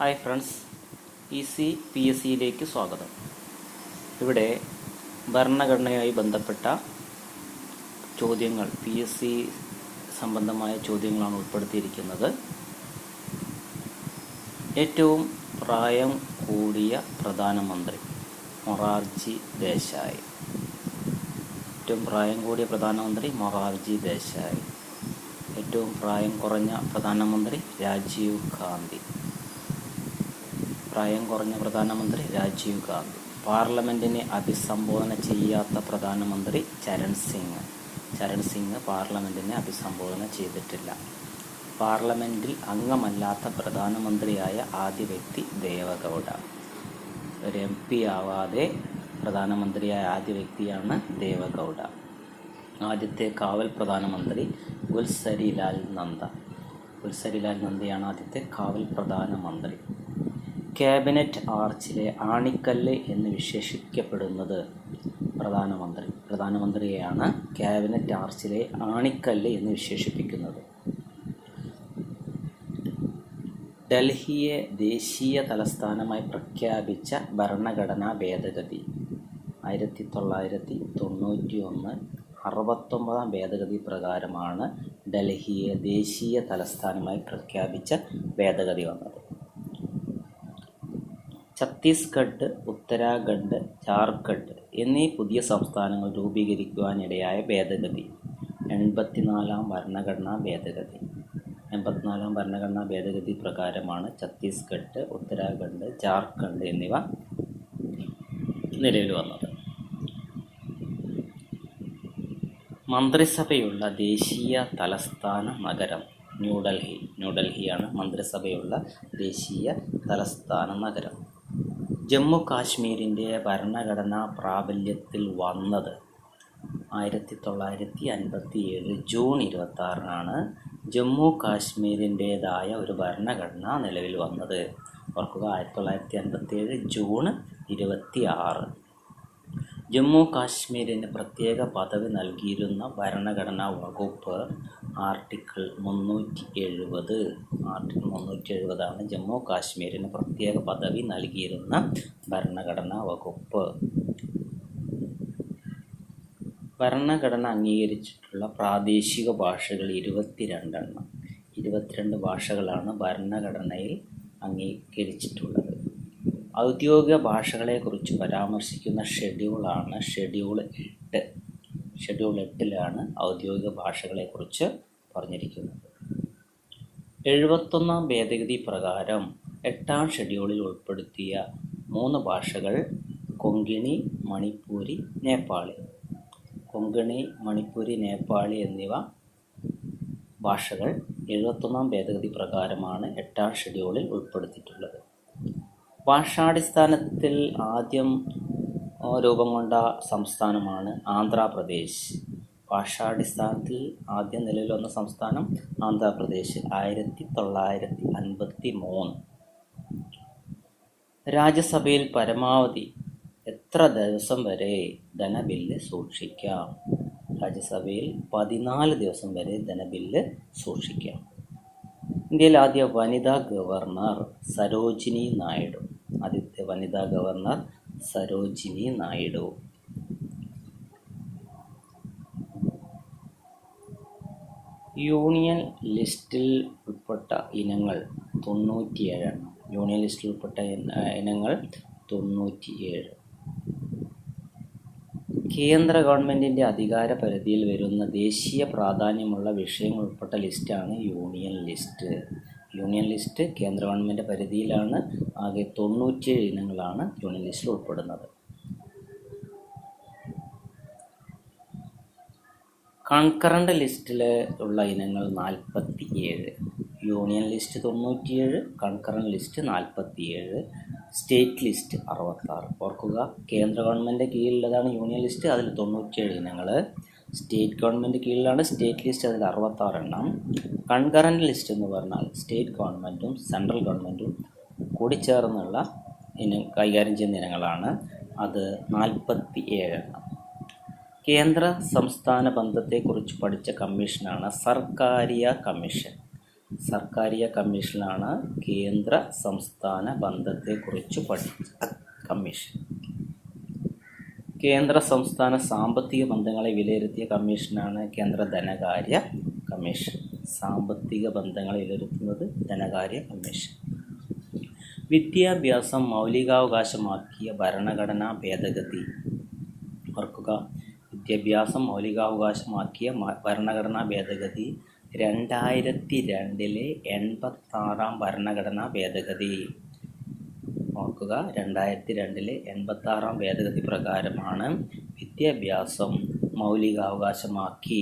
Hi friends E C P S സിയിലേക്ക് സ്വാഗതം. ഇവിടെ ഭരണഘടനയുമായി ബന്ധപ്പെട്ട ചോദ്യങ്ങൾ പി എസ് സി സംബന്ധമായ ചോദ്യങ്ങളാണ് ഉൾപ്പെടുത്തിയിരിക്കുന്നത്. ഏറ്റവും പ്രായം കൂടിയ പ്രധാനമന്ത്രി മൊറാർജി ദേശായി. ഏറ്റവും പ്രായം കൂടിയ പ്രധാനമന്ത്രി മൊറാർജി ദേശായി. ഏറ്റവും പ്രായം കുറഞ്ഞ പ്രധാനമന്ത്രി രാജീവ് ഗാന്ധി. പ്രായം കുറഞ്ഞ പ്രധാനമന്ത്രി രാജീവ് ഗാന്ധി. പാർലമെന്റിനെ അഭിസംബോധന ചെയ്യാത്ത പ്രധാനമന്ത്രി ചരൺ സിംഗ്. ചരൺ സിംഗ് പാർലമെന്റിനെ അഭിസംബോധന ചെയ്തിട്ടില്ല. പാർലമെന്റിൽ അംഗമല്ലാത്ത പ്രധാനമന്ത്രിയായ ആദ്യ വ്യക്തി ദേവഗൗഡ. ഒരു എം പി ആവാതെ പ്രധാനമന്ത്രിയായ ആദ്യ വ്യക്തിയാണ് ദേവഗൗഡ. ആദ്യത്തെ കാവൽ പ്രധാനമന്ത്രി ഗുൽസരിലാൽ നന്ദ. ഗുൽസരിലാൽ നന്ദയാണ് ആദ്യത്തെ കാവൽ പ്രധാനമന്ത്രി. ക്യാബിനറ്റ് ആർച്ചിലെ ആണിക്കല്ല് എന്ന് വിശേഷിക്കപ്പെടുന്നത് പ്രധാനമന്ത്രി. പ്രധാനമന്ത്രിയെയാണ് ക്യാബിനറ്റ് ആർച്ചിലെ ആണിക്കല്ല് എന്ന് വിശേഷിപ്പിക്കുന്നത്. ഡൽഹിയെ ദേശീയ തലസ്ഥാനമായി പ്രഖ്യാപിച്ച ഭരണഘടനാ ഭേദഗതി. ആയിരത്തി തൊള്ളായിരത്തി തൊണ്ണൂറ്റി ഒന്ന് അറുപത്തൊമ്പതാം ഭേദഗതി പ്രകാരമാണ് ഡൽഹിയെ ദേശീയ തലസ്ഥാനമായി പ്രഖ്യാപിച്ച ഭേദഗതി വന്നത്. ഛത്തീസ്ഗഡ് ഉത്തരാഖണ്ഡ് ജാർഖണ്ഡ് എന്നീ പുതിയ സംസ്ഥാനങ്ങൾ രൂപീകരിക്കുവാനിടയായ ഭേദഗതി. എൺപത്തിനാലാം ഭരണഘടനാ ഭേദഗതി. എൺപത്തിനാലാം ഭരണഘടനാ ഭേദഗതി പ്രകാരമാണ് ഛത്തീസ്ഗഡ് ഉത്തരാഖണ്ഡ് ജാർഖണ്ഡ് എന്നിവ നിലവിൽ വന്നത്. മന്ത്രിസഭയുള്ള ദേശീയ തലസ്ഥാന നഗരം ന്യൂഡൽഹി. ന്യൂഡൽഹിയാണ് മന്ത്രിസഭയുള്ള ദേശീയ തലസ്ഥാന നഗരം. ജമ്മു കാശ്മീരിന്റെ ഭരണഘടന പ്രാബല്യത്തിൽ വന്നത് ആയിരത്തി തൊള്ളായിരത്തി അൻപത്തി ഏഴ് ജൂൺ ഇരുപത്തി ആറിനാണ് ജമ്മു കാശ്മീരിന്റേതായ ഒരു ഭരണഘടന നിലവിൽ വന്നത്. ഓർക്കുക ആയിരത്തി തൊള്ളായിരത്തി അൻപത്തി ഏഴ് ജൂൺ ഇരുപത്തി ആറ് ജമ്മു കാശ്മീരിന് പ്രത്യേക പദവി നൽകിയിരുന്ന ഭരണഘടനാ വകുപ്പ് ആർട്ടിക്കിൾ മുന്നൂറ്റി എഴുപത് ആർട്ടിക്കിൾ മുന്നൂറ്റി എഴുപതാണ് ജമ്മു കാശ്മീരിന് പ്രത്യേക പദവി നൽകിയിരുന്ന ഭരണഘടനാ വകുപ്പ്. ഭരണഘടന അംഗീകരിച്ചിട്ടുള്ള പ്രാദേശിക ഭാഷകൾ ഇരുപത്തിരണ്ടെണ്ണം. ഇരുപത്തിരണ്ട് ഭാഷകളാണ് ഭരണഘടനയിൽ അംഗീകരിച്ചിട്ടുള്ളത്. ഔദ്യോഗിക ഭാഷകളെക്കുറിച്ച് പരാമർശിക്കുന്ന ഷെഡ്യൂളാണ് ഷെഡ്യൂൾ എട്ട്. ഷെഡ്യൂൾ എട്ടിലാണ് ഔദ്യോഗിക ഭാഷകളെക്കുറിച്ച് പറഞ്ഞിരിക്കുന്നത്. എഴുപത്തൊന്നാം ഭേദഗതി പ്രകാരം എട്ടാം ഷെഡ്യൂളിൽ ഉൾപ്പെടുത്തിയ മൂന്ന് ഭാഷകൾ കൊങ്കിണി മണിപ്പൂരി നേപ്പാളി. കൊങ്കിണി മണിപ്പൂരി നേപ്പാളി എന്നിവ ഭാഷകൾ എഴുപത്തൊന്നാം ഭേദഗതി പ്രകാരമാണ് എട്ടാം ഷെഡ്യൂളിൽ ഉൾപ്പെടുത്തിയിട്ടുള്ളത്. ഭാഷാടിസ്ഥാനത്തിൽ ആദ്യം രൂപം കൊണ്ട സംസ്ഥാനമാണ് ആന്ധ്രാപ്രദേശ്. ഭാഷാടിസ്ഥാനത്തിൽ ആദ്യം നിലവിൽ വന്ന സംസ്ഥാനം ആന്ധ്രാപ്രദേശ്. ആയിരത്തി തൊള്ളായിരത്തി അൻപത്തി മൂന്ന് രാജ്യസഭയിൽ പരമാവധി എത്ര ദിവസം വരെ ധനബില്ല് സൂക്ഷിക്കാം? രാജ്യസഭയിൽ പതിനാല് ദിവസം വരെ ധനബില്ല് സൂക്ഷിക്കാം. ഇന്ത്യയിൽ ആദ്യ വനിതാ ഗവർണർ സരോജിനി നായിഡു. ആദ്യത്തെ വനിതാ ഗവർണർ സരോജിനി നായിഡു. യൂണിയൻ ലിസ്റ്റിൽ ഉൾപ്പെട്ട ഇനങ്ങൾ തൊണ്ണൂറ്റിയേഴെണ്ണം യൂണിയൻ ലിസ്റ്റിൽ ഉൾപ്പെട്ട ഇനങ്ങൾ തൊണ്ണൂറ്റിയേഴ്. കേന്ദ്ര ഗവൺമെന്റിന്റെ അധികാര പരിധിയിൽ വരുന്ന ദേശീയ പ്രാധാന്യമുള്ള വിഷയങ്ങൾ ഉൾപ്പെട്ട ലിസ്റ്റാണ് യൂണിയൻ ലിസ്റ്റ്. യൂണിയൻ ലിസ്റ്റ് കേന്ദ്ര ഗവൺമെന്റ് പരിധിയിലാണ്. ആകെ തൊണ്ണൂറ്റിയേഴ് ഇനങ്ങളാണ് യൂണിയൻ ലിസ്റ്റിൽ ഉൾപ്പെടുന്നത്. കൺകറണ്ട് ലിസ്റ്റിൽ ഉള്ള ഇനങ്ങൾ നാൽപ്പത്തി ഏഴ് യൂണിയൻ ലിസ്റ്റ് തൊണ്ണൂറ്റിയേഴ് കൺകറന്റ് ലിസ്റ്റ് നാൽപ്പത്തിയേഴ് സ്റ്റേറ്റ് ലിസ്റ്റ് അറുപത്താറ്. ഓർക്കുക കേന്ദ്ര ഗവൺമെന്റ് കീഴിലുള്ളതാണ് യൂണിയൻ ലിസ്റ്റ് അതിൽ തൊണ്ണൂറ്റിയേഴ് ഇനങ്ങൾ സ്റ്റേറ്റ് ഗവൺമെന്റ് കീഴിലാണ് സ്റ്റേറ്റ് ലിസ്റ്റ് അതിൽ അറുപത്താറ് എണ്ണം കൺകറന്റ് ലിസ്റ്റ് എന്ന് പറഞ്ഞാൽ സ്റ്റേറ്റ് ഗവൺമെന്റും സെൻട്രൽ ഗവൺമെന്റും കൂടി ചേർന്നുള്ള ഇനം കൈകാര്യം ചെയ്യുന്ന ഇനങ്ങളാണ്. അത് നാൽപ്പത്തി ഏഴെണ്ണം കേന്ദ്ര സംസ്ഥാന ബന്ധത്തെക്കുറിച്ച് പഠിച്ച കമ്മീഷനാണ് സർക്കാരിയ കമ്മീഷൻ. സർക്കാരിയ കമ്മീഷനാണ് കേന്ദ്ര സംസ്ഥാന ബന്ധത്തെക്കുറിച്ച് പഠിച്ച കമ്മീഷൻ. കേന്ദ്ര സംസ്ഥാന സാമ്പത്തിക ബന്ധങ്ങളെ വിലയിരുത്തിയ കമ്മീഷനാണ് കേന്ദ്ര ധനകാര്യ കമ്മീഷൻ. സാമ്പത്തിക ബന്ധങ്ങളെ വിലയിരുത്തുന്നത് ധനകാര്യ കമ്മീഷൻ. വിദ്യാഭ്യാസം മൗലികാവകാശമാക്കിയ ഭരണഘടനാ ഭേദഗതി. ഓർക്കുക വിദ്യാഭ്യാസം മൗലികാവകാശമാക്കിയ ഭരണഘടനാ ഭേദഗതി രണ്ടായിരത്തി രണ്ടിലെ എൺപത്താറാം ഭരണഘടനാ ഭേദഗതി. ഓർക്കുക രണ്ടായിരത്തി രണ്ടിലെ എൺപത്താറാം ഭേദഗതി പ്രകാരമാണ് വിദ്യാഭ്യാസം മൗലികാവകാശമാക്കി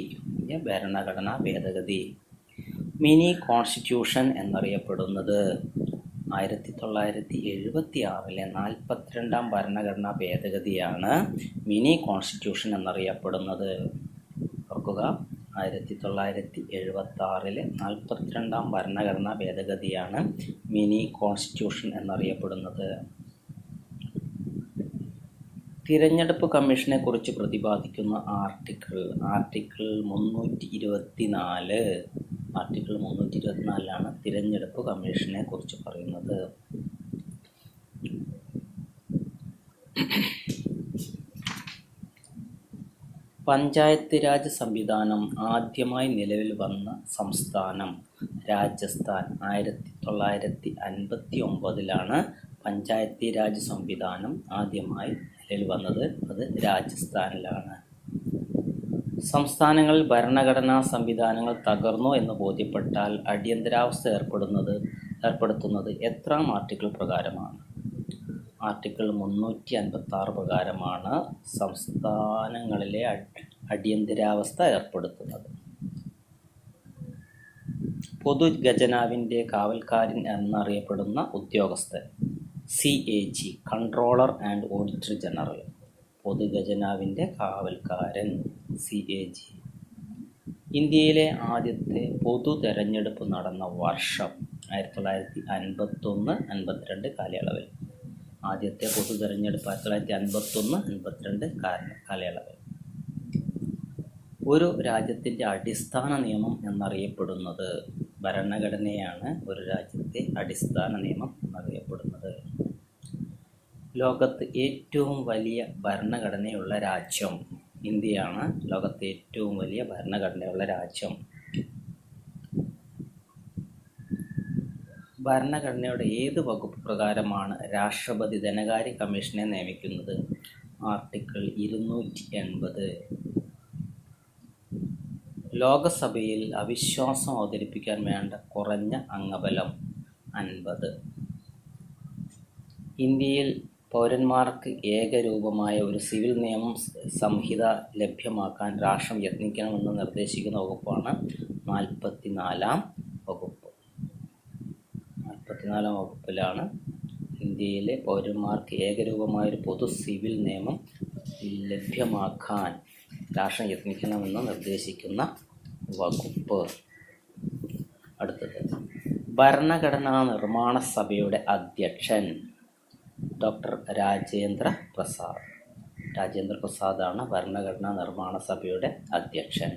ഭരണഘടനാ ഭേദഗതി. മിനി കോൺസ്റ്റിറ്റ്യൂഷൻ എന്നറിയപ്പെടുന്നത് ആയിരത്തി തൊള്ളായിരത്തി എഴുപത്തി ആറിലെ നാൽപ്പത്തിരണ്ടാം ഭരണഘടനാ ഭേദഗതിയാണ് മിനി കോൺസ്റ്റിറ്റ്യൂഷൻ എന്നറിയപ്പെടുന്നത്. ഓർക്കുക ആയിരത്തി തൊള്ളായിരത്തി എഴുപത്തി ആറിലെ നാൽപ്പത്തിരണ്ടാം ഭരണഘടനാ ഭേദഗതിയാണ് മിനി കോൺസ്റ്റിറ്റ്യൂഷൻ എന്നറിയപ്പെടുന്നത്. തിരഞ്ഞെടുപ്പ് കമ്മീഷനെ കുറിച്ച് പ്രതിപാദിക്കുന്ന ആർട്ടിക്കിൾ ആർട്ടിക്കിൾ മുന്നൂറ്റി ഇരുപത്തി നാല് ആർട്ടിക്കിൾ മുന്നൂറ്റി ഇരുപത്തിനാലിലാണ് തിരഞ്ഞെടുപ്പ് കമ്മീഷനെ കുറിച്ച് പറയുന്നത്. പഞ്ചായത്ത് രാജ് സംവിധാനം ആദ്യമായി നിലവിൽ വന്ന സംസ്ഥാനം രാജസ്ഥാൻ. ആയിരത്തി തൊള്ളായിരത്തി അൻപത്തി ഒമ്പതിലാണ് പഞ്ചായത്തി രാജ് സംവിധാനം ആദ്യമായി നിലവിൽ വന്നത്. അത് രാജസ്ഥാനിലാണ്. സംസ്ഥാനങ്ങളിൽ ഭരണഘടനാ സംവിധാനങ്ങൾ തകർന്നു എന്ന് ബോധ്യപ്പെട്ടാൽ അടിയന്തരാവസ്ഥ ഏർപ്പെടുന്നത് ഏർപ്പെടുത്തുന്നത് എത്രാം ആർട്ടിക്കിൾ പ്രകാരമാണ്? ആർട്ടിക്കിൾ മുന്നൂറ്റി അൻപത്തി ആറ് പ്രകാരമാണ് സംസ്ഥാനങ്ങളിലെ അടിയന്തരാവസ്ഥ ഏർപ്പെടുത്തുന്നത്. പൊതുഖജനാവിന്റെ കാവൽക്കാരൻ എന്നറിയപ്പെടുന്ന ഉദ്യോഗസ്ഥൻ C A G controller and auditor general. പൊതുഖജനാവിന്റെ കാവൽക്കാരൻ സി എ ജി. ഇന്ത്യയിലെ ആദ്യത്തെ പൊതു തെരഞ്ഞെടുപ്പ് നടന്ന വർഷം ആയിരത്തി തൊള്ളായിരത്തി അൻപത്തൊന്ന് അൻപത്തിരണ്ട് കാലയളവിൽ. ആദ്യത്തെ പൊതു തെരഞ്ഞെടുപ്പ് ആയിരത്തി തൊള്ളായിരത്തി അൻപത്തൊന്ന് അൻപത്തിരണ്ട് കാല കാലയളവിൽ. ഒരു രാജ്യത്തിന്റെ അടിസ്ഥാന നിയമം എന്നറിയപ്പെടുന്നത് ഭരണഘടനയാണ് ഒരു രാജ്യത്തെ അടിസ്ഥാന നിയമം എന്നറിയപ്പെടുന്നത്. ലോകത്ത് ഏറ്റവും വലിയ ഭരണഘടനയുള്ള രാജ്യം ഇന്ത്യയാണ്. ലോകത്തെ ഏറ്റവും വലിയ ഭരണഘടനയുള്ള രാജ്യം ഭരണഘടനയുടെ ഏത് വകുപ്പ് പ്രകാരമാണ് രാഷ്ട്രപതി ധനകാര്യ കമ്മീഷനെ നിയമിക്കുന്നത്? ആർട്ടിക്കിൾ ഇരുന്നൂറ്റി എൺപത് ലോകസഭയിൽ അവിശ്വാസം അവതരിപ്പിക്കാൻ വേണ്ട കുറഞ്ഞ അംഗബലം അൻപത്. ഇന്ത്യയിൽ പൗരന്മാർക്ക് ഏകരൂപമായ ഒരു സിവിൽ നിയമം സംഹിത ലഭ്യമാക്കാൻ രാഷ്ട്രം യത്നിക്കണമെന്ന് നിർദ്ദേശിക്കുന്ന വകുപ്പാണ് നാൽപ്പത്തിനാലാം നാൽപ്പത്തിനാലാം വകുപ്പിലാണ് ഇന്ത്യയിലെ പൗരന്മാർക്ക് ഏകരൂപമായൊരു പൊതു സിവിൽ നിയമം ലഭ്യമാക്കാൻ രാഷ്ട്രം യത്നിക്കണമെന്ന് നിർദ്ദേശിക്കുന്ന വകുപ്പ് അടുത്തത്. ഭരണഘടനാ നിർമ്മാണ സഭയുടെ അധ്യക്ഷൻ ഡോക്ടർ രാജേന്ദ്ര പ്രസാദ്. രാജേന്ദ്ര പ്രസാദാണ് ഭരണഘടനാ നിർമ്മാണ സഭയുടെ അധ്യക്ഷൻ.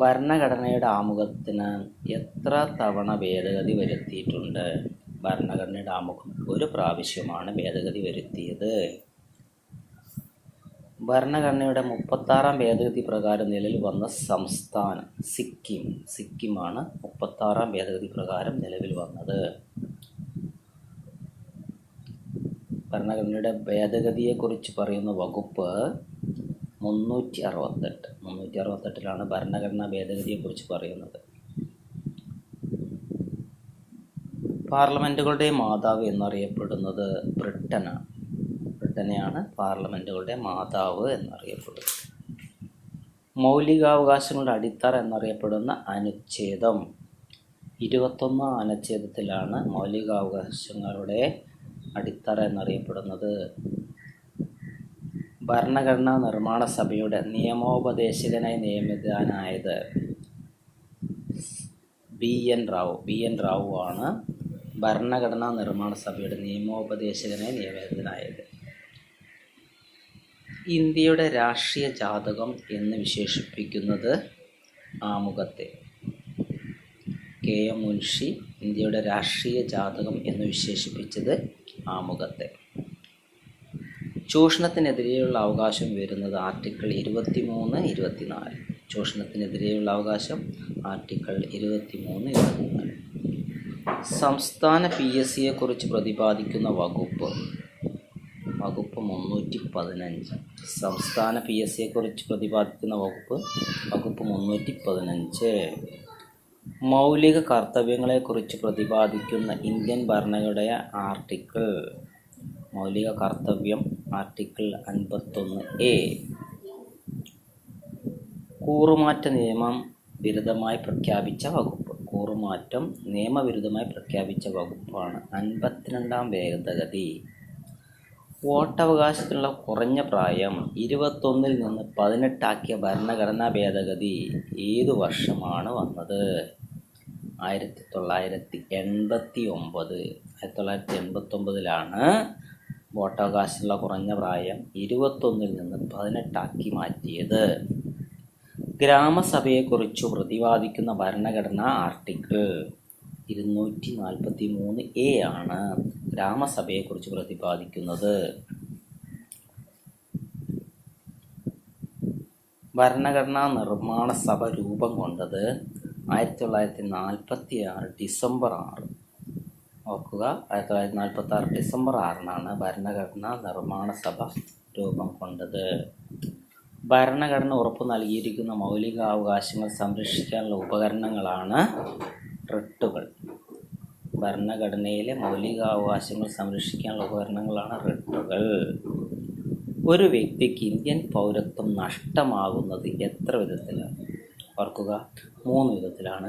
ഭരണഘടനയുടെ ആമുഖത്തിന് എത്ര തവണ ഭേദഗതി വരുത്തിയിട്ടുണ്ട്? ഭരണഘടനയുടെ ആമുഖം ഒരു പ്രാവശ്യമാണ് ഭേദഗതി വരുത്തിയത്. ഭരണഘടനയുടെ മുപ്പത്താറാം ഭേദഗതി പ്രകാരം നിലവിൽ വന്ന സംസ്ഥാനം സിക്കിം. സിക്കിമാണ് മുപ്പത്താറാം ഭേദഗതി പ്രകാരം നിലവിൽ വന്നത്. ഭരണഘടനയുടെ ഭേദഗതിയെക്കുറിച്ച് പറയുന്ന വകുപ്പ് മുന്നൂറ്റി അറുപത്തെട്ട് മുന്നൂറ്റി അറുപത്തെട്ടിലാണ് ഭരണഘടനാ ഭേദഗതിയെക്കുറിച്ച് പറയുന്നത്. പാർലമെന്റുകളുടെ മാതാവ് എന്നറിയപ്പെടുന്നത് ബ്രിട്ടനാണ്. ബ്രിട്ടനെയാണ് പാർലമെന്റുകളുടെ മാതാവ് എന്നറിയപ്പെടുന്നത്. മൗലികാവകാശങ്ങളുടെ അടിത്തറ എന്നറിയപ്പെടുന്ന അനുച്ഛേദം. ഇരുപത്തൊന്നാം അനുച്ഛേദത്തിലാണ് മൗലികാവകാശങ്ങളുടെ അടിത്തറ എന്നറിയപ്പെടുന്നത്. ഭരണഘടനാ നിർമ്മാണ സഭയുടെ നിയമോപദേശകനായി നിയമിതനായത് B N Rao. B N Rao ആണ് ഭരണഘടനാ നിർമ്മാണ സഭയുടെ നിയമോപദേശകനായി നിയമിതനായത്. ഇന്ത്യയുടെ രാഷ്ട്രീയ ജാതകം എന്ന് വിശേഷിപ്പിക്കുന്നത് ആമുഖത്തെ. കെ എം മുൻഷി ഇന്ത്യയുടെ രാഷ്ട്രീയ ജാതകം എന്ന് വിശേഷിപ്പിച്ചത് ആമുഖത്തെ. ചൂഷണത്തിനെതിരെയുള്ള അവകാശം വരുന്നത് ആർട്ടിക്കിൾ ഇരുപത്തി മൂന്ന് ഇരുപത്തിനാല്. ചൂഷണത്തിനെതിരെയുള്ള അവകാശം ആർട്ടിക്കിൾ ഇരുപത്തി മൂന്ന് ഇരുപത്തിനാല്. സംസ്ഥാന പി എസ് സിയെക്കുറിച്ച് പ്രതിപാദിക്കുന്ന വകുപ്പ് വകുപ്പ് മുന്നൂറ്റി പതിനഞ്ച് സംസ്ഥാന പി എസ് സിയെക്കുറിച്ച് പ്രതിപാദിക്കുന്ന വകുപ്പ് വകുപ്പ് മുന്നൂറ്റി പതിനഞ്ച് മൗലിക കർത്തവ്യങ്ങളെക്കുറിച്ച് പ്രതിപാദിക്കുന്ന ഇന്ത്യൻ ഭരണഘടന ആർട്ടിക്കിൾ മൗലിക കർത്തവ്യം ആർട്ടിക്കിൾ അൻപത്തൊന്ന് എ കൂറുമാറ്റ നിയമം വിരുദ്ധമായി പ്രഖ്യാപിച്ച വകുപ്പ്. കൂറുമാറ്റം നിയമവിരുദ്ധമായി പ്രഖ്യാപിച്ച വകുപ്പാണ്. അൻപത്തിരണ്ടാം ഭേദഗതി. വോട്ടവകാശത്തിനുള്ള കുറഞ്ഞ പ്രായം ഇരുപത്തൊന്നിൽ നിന്ന് പതിനെട്ടാക്കിയ ഭരണഘടനാ ഭേദഗതി ഏതു വർഷമാണ് വന്നത്? ആയിരത്തി തൊള്ളായിരത്തി എൺപത്തി ഒമ്പത് ആയിരത്തി തൊള്ളായിരത്തി എൺപത്തൊമ്പതിലാണ് വോട്ടവകാശമുള്ള കുറഞ്ഞ പ്രായം ഇരുപത്തൊന്നിൽ നിന്ന് പതിനെട്ടാക്കി മാറ്റിയത്. ഗ്രാമസഭയെക്കുറിച്ച് പ്രതിപാദിക്കുന്ന ഭരണഘടനാ ആർട്ടിക്കിൾ ഇരുന്നൂറ്റി നാൽപ്പത്തി മൂന്ന് എ ആണ് ഗ്രാമസഭയെക്കുറിച്ച് പ്രതിപാദിക്കുന്നത്. ഭരണഘടനാ നിർമ്മാണ സഭ രൂപം കൊണ്ടത് ആയിരത്തി തൊള്ളായിരത്തി നാൽപ്പത്തി ആറ് ഡിസംബർ ആറ് ഓർക്കുക ആയിരത്തി തൊള്ളായിരത്തി നാൽപ്പത്തി ആറ് ഡിസംബർ ആറിനാണ് ഭരണഘടനാ നിർമ്മാണ സഭ രൂപം കൊണ്ടത്. ഭരണഘടന ഉറപ്പ് നൽകിയിരിക്കുന്ന മൗലിക അവകാശങ്ങൾ സംരക്ഷിക്കാനുള്ള ഉപകരണങ്ങളാണ് റിട്ടുകൾ. ഭരണഘടനയിലെ മൗലികാവകാശങ്ങൾ സംരക്ഷിക്കാനുള്ള ഉപകരണങ്ങളാണ് റിട്ടുകൾ. ഒരു വ്യക്തിക്ക് ഇന്ത്യൻ പൗരത്വം നഷ്ടമാകുന്നത് എത്ര വിധത്തിലാണ്? ഓർക്കുക മൂന്ന് വിധത്തിലാണ്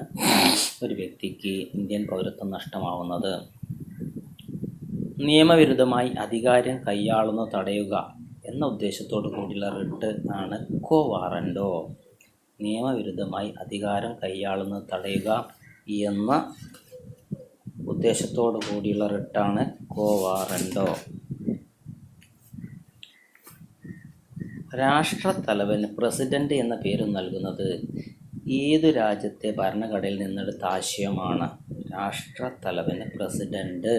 ഒരു വ്യക്തിക്ക് ഇന്ത്യൻ പൗരത്വം നഷ്ടമാവുന്നത്. നിയമവിരുദ്ധമായി അധികാരം കൈയാളുന്ന തടയുക എന്ന ഉദ്ദേശത്തോടു കൂടിയുള്ള റിട്ട് ആണ് കോ നിയമവിരുദ്ധമായി അധികാരം കൈയാളുന്നത് തടയുക എന്ന ഉദ്ദേശത്തോടു കൂടിയുള്ള റിട്ടാണ് കോ രാഷ്ട്രത്തലവന് പ്രസിഡന്റ് എന്ന പേര് നൽകുന്നത് ഏതു രാജ്യത്തെ ഭരണഘടനയിൽ നിന്നെടുത്ത ആശയമാണ് രാഷ്ട്രത്തലവന് പ്രസിഡന്റ്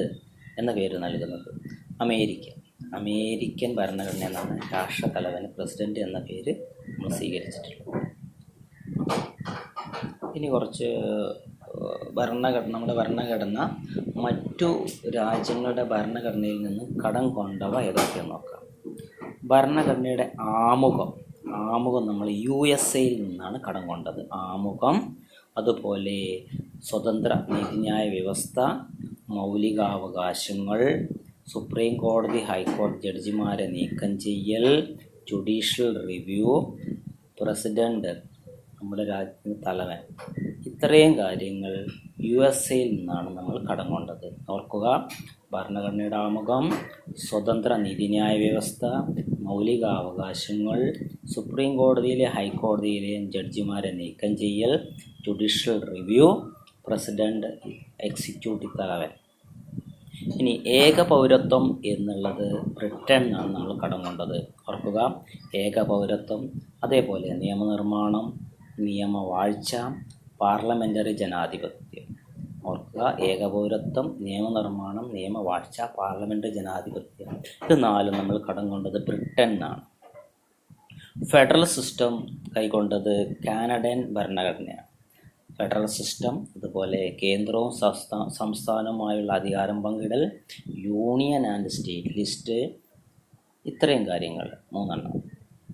എന്ന പേര് നൽകുന്നത്? അമേരിക്ക. അമേരിക്കൻ ഭരണഘടന എന്നാണ് രാഷ്ട്രത്തലവന് പ്രസിഡന്റ് എന്ന പേര് നമ്മൾ സ്വീകരിച്ചിട്ടുള്ളത്. ഇനി കുറച്ച് ഭരണഘടന നമ്മുടെ ഭരണഘടന മറ്റു രാജ്യങ്ങളുടെ ഭരണഘടനയിൽ നിന്ന് കടം കൊണ്ടവ ഏതൊക്കെയെന്ന് നോക്കാം. ഭരണഘടനയുടെ ആമുഖം. ആമുഖം നമ്മൾ യു എസ് എയിൽ നിന്നാണ് കടം കൊണ്ടത്. ആമുഖം അതുപോലെ സ്വതന്ത്ര നീതിന്യായ വ്യവസ്ഥ മൗലികാവകാശങ്ങൾ സുപ്രീം കോടതി ഹൈക്കോടതി ജഡ്ജിമാരെ നീക്കം ചെയ്യൽ ജുഡീഷ്യൽ റിവ്യൂ പ്രസിഡന്റ് നമ്മുടെ രാജ്യത്തിന്റെ തലവൻ. ഇത്രയും കാര്യങ്ങൾ യു എസ് എയിൽ നിന്നാണ് നമ്മൾ കടം കൊണ്ടത്. ഓർക്കുക ഭരണഘടനയുടെ ആമുഖം സ്വതന്ത്ര നീതിന്യായ വ്യവസ്ഥ മൗലികാവകാശങ്ങൾ സുപ്രീം കോടതിയിലെ ഹൈക്കോടതിയിലെയും ജഡ്ജിമാരെ നീക്കം ചെയ്യൽ ജുഡീഷ്യൽ റിവ്യൂ പ്രസിഡന്റ് എക്സിക്യൂട്ടീവ് തലവൻ. ഇനി ഏക പൗരത്വം എന്നുള്ളത് ബ്രിട്ടൻ ആണ് നമ്മൾ കടം കൊണ്ടത്. ഓർക്കുക ഏക പൗരത്വം അതേപോലെ നിയമനിർമ്മാണം നിയമവാഴ്ച പാർലമെന്ററി ജനാധിപത്യം. ഏകപൗരത്വം നിയമനിർമ്മാണം നിയമവാഴ്ച പാർലമെന്ററി ജനാധിപത്യം. ഇത് നാലും നമ്മൾ കടം കൊണ്ടത് ബ്രിട്ടനാണ് ഫെഡറൽ സിസ്റ്റം കൈക്കൊണ്ടത് കാനഡൻ ഭരണഘടനയാണ്. ഫെഡറൽ സിസ്റ്റം അതുപോലെ കേന്ദ്രവും സംസ്ഥാ സംസ്ഥാനവുമായുള്ള അധികാരം പങ്കിടൽ യൂണിയൻ ആൻഡ് സ്റ്റേറ്റ് ലിസ്റ്റ് ഇത്രയും കാര്യങ്ങൾ മൂന്നെണ്ണം.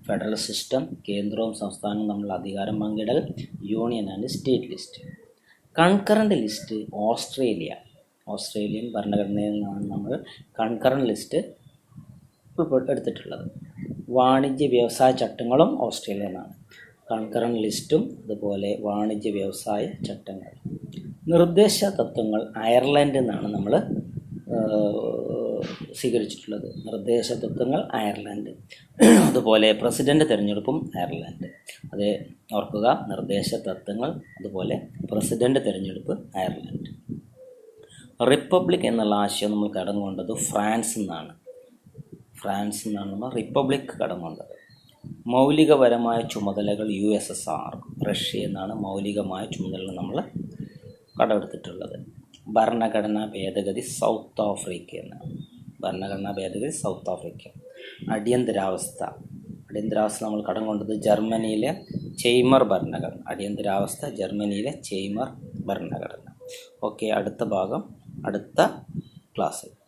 ഫെഡറൽ സിസ്റ്റം കേന്ദ്രവും സംസ്ഥാനവും തമ്മിലുള്ള അധികാരം പങ്കിടൽ union and state list. Concurrent list Australia. Australian ഭരണഘടനയിൽ നിന്നാണ് നമ്മൾ കൺകറന്റ് ലിസ്റ്റ് എടുത്തിട്ടുള്ളത്. വാണിജ്യ വ്യവസായ ചട്ടങ്ങളും ഓസ്ട്രേലിയ നിന്നാണ് കൺകറന്റ് ലിസ്റ്റും അതുപോലെ വാണിജ്യ വ്യവസായ ചട്ടങ്ങൾ നിർദ്ദേശ തത്വങ്ങൾ അയർലൻഡിൽ നിന്നാണ് നമ്മൾ സ്വീകരിച്ചിട്ടുള്ളത്. നിർദ്ദേശ തത്വങ്ങൾ അയർലൻഡ്. അതുപോലെ പ്രസിഡന്റ് തിരഞ്ഞെടുപ്പും അയർലൻഡ്. അത് ഓർക്കുക നിർദ്ദേശ തത്വങ്ങൾ അതുപോലെ പ്രസിഡന്റ് തിരഞ്ഞെടുപ്പ് അയർലൻഡ്. റിപ്പബ്ലിക് എന്നുള്ള ആശയം നമ്മൾ കടന്നുകൊണ്ടത് ഫ്രാൻസ് നിന്നാണ്. ഫ്രാൻസ് നിന്നാണ് നമ്മൾ റിപ്പബ്ലിക് കടന്നുകൊണ്ടത്. കൊണ്ടത് മൗലികപരമായ ചുമതലകൾ U S S R Russia എന്നാണ് മൗലികമായ ചുമതലകൾ നമ്മൾ കടമെടുത്തിട്ടുള്ളത്. ഭരണഘടനാ ഭേദഗതി സൗത്ത് ആഫ്രിക്ക എന്നാണ്. ഭരണഘടനാ ഭേദഗതി സൗത്ത് ആഫ്രിക്ക. അടിയന്തരാവസ്ഥ. അടിയന്തരാവസ്ഥ നമ്മൾ കടം കൊണ്ടത് ജർമ്മനിയിലെ ചെയ്മർ ഭരണഘടന അടിയന്തരാവസ്ഥ ജർമ്മനിയിലെ ചെയ്മർ ഭരണഘടന. ഓക്കെ അടുത്ത ഭാഗം അടുത്ത ക്ലാസ്സിൽ.